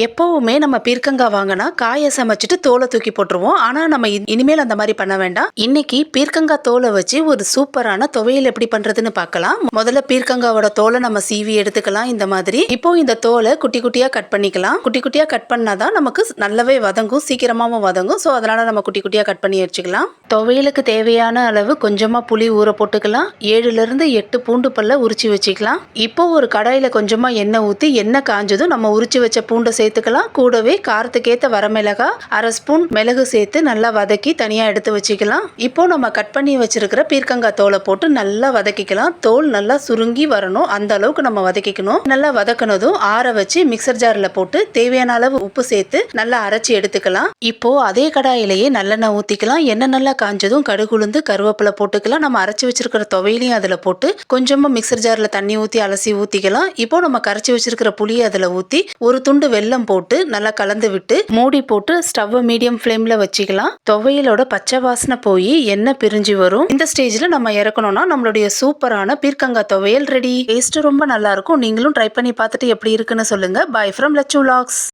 எப்பவுமே நம்ம பீர்க்கங்காய் வாங்கினா காயை சமைச்சிட்டு தோலை தூக்கி போட்டுருவோம். ஆனால் நம்ம இனிமேல் அந்த மாதிரி பண்ண வேண்டாம். இன்னைக்கு பீர்க்கங்காய் தோலை வச்சு ஒரு சூப்பரான துவையல் எப்படி பண்ணுறதுன்னு பார்க்கலாம். முதல்ல பீர்க்கங்காவோட தோலை நம்ம சீவி எடுத்துக்கலாம். இந்த மாதிரி இப்போ இந்த தோலை குட்டி குட்டியாக கட் பண்ணிக்கலாம். குட்டி குட்டியாக கட் பண்ணாதான் நமக்கு நல்லாவே வதங்கும். சீக்கிரமாகவும் வதங்கும். ஸோ அதனால் நம்ம குட்டி குட்டியாக கட் பண்ணி வச்சுக்கலாம். துவையலுக்கு தேவையான அளவு கொஞ்சமாக புளி ஊற போட்டுக்கலாம். ஏழுலேருந்து எட்டு பூண்டு பல்ல உரிச்சு வச்சுக்கலாம். இப்போ ஒரு கடாயில் கொஞ்சமாக எண்ணெய் ஊற்றி எண்ணெய் காஞ்சதும் நம்ம உரிச்சு வச்ச பூண்டை சேர்த்துக்கலாம். கூடவே காரத்துக்கேற்ற வரமிளகா அரை ஸ்பூன் மிளகு சேர்த்து நல்லா வதக்கி தனியாக எடுத்து வச்சுக்கலாம். இப்போ நம்ம கட் பண்ணி வச்சிருக்கிற பீர்க்கங்காய் தோலை போட்டு நல்லா வதக்கிக்கலாம். தோல் நல்லா சுருங்கி வரணும். அந்த அளவுக்கு நம்ம வதக்கிக்கணும். நல்லா வதக்கினதும் ஆற வச்சு மிக்சர் ஜாரில் போட்டு தேவையான அளவு உப்பு சேர்த்து நல்லா அரைச்சி எடுத்துக்கலாம். இப்போ அதே கடாயிலேயே நல்லெண்ணெய் ஊற்றிக்கலாம் எண்ணெய் நல்லா காஞ்சதும் கடுகுளுந்து கருவேப்பிலை போட்டுக்கலாம். நம்ம அரைச்சி வச்சிருக்கிற துவையிலையும் அதில் போட்டு கொஞ்சமாக மிக்சர் ஜாரில் தண்ணி ஊற்றி அலசி ஊற்றிக்கலாம் இப்போ நம்ம கரைச்சி வச்சிருக்கிற புளியை அதில் ஊற்றி ஒரு துண்டு வெல்லம் போட்டு நல்லா கலந்து விட்டு மூடி போட்டு ஸ்டவ்வை மீடியம் ஃப்ளேமில் வச்சுக்கலாம். துவையலோட பச்சை வாசனை போய் எண்ணெய் பிரிஞ்சு வரும். இந்த ஸ்டேஜில் நம்ம இறக்கணும்னா நம்மளுடைய சூப்பரான பீர்க்கங்காய் துவையல் ரெடி. டேஸ்ட் ரொம்ப நல்லா இருக்கும். நீங்களும் ட்ரை பண்ணி பார்த்துட்டு எப்படி இருக்குன்னு சொல்லுங்க. By from Lachu lakhs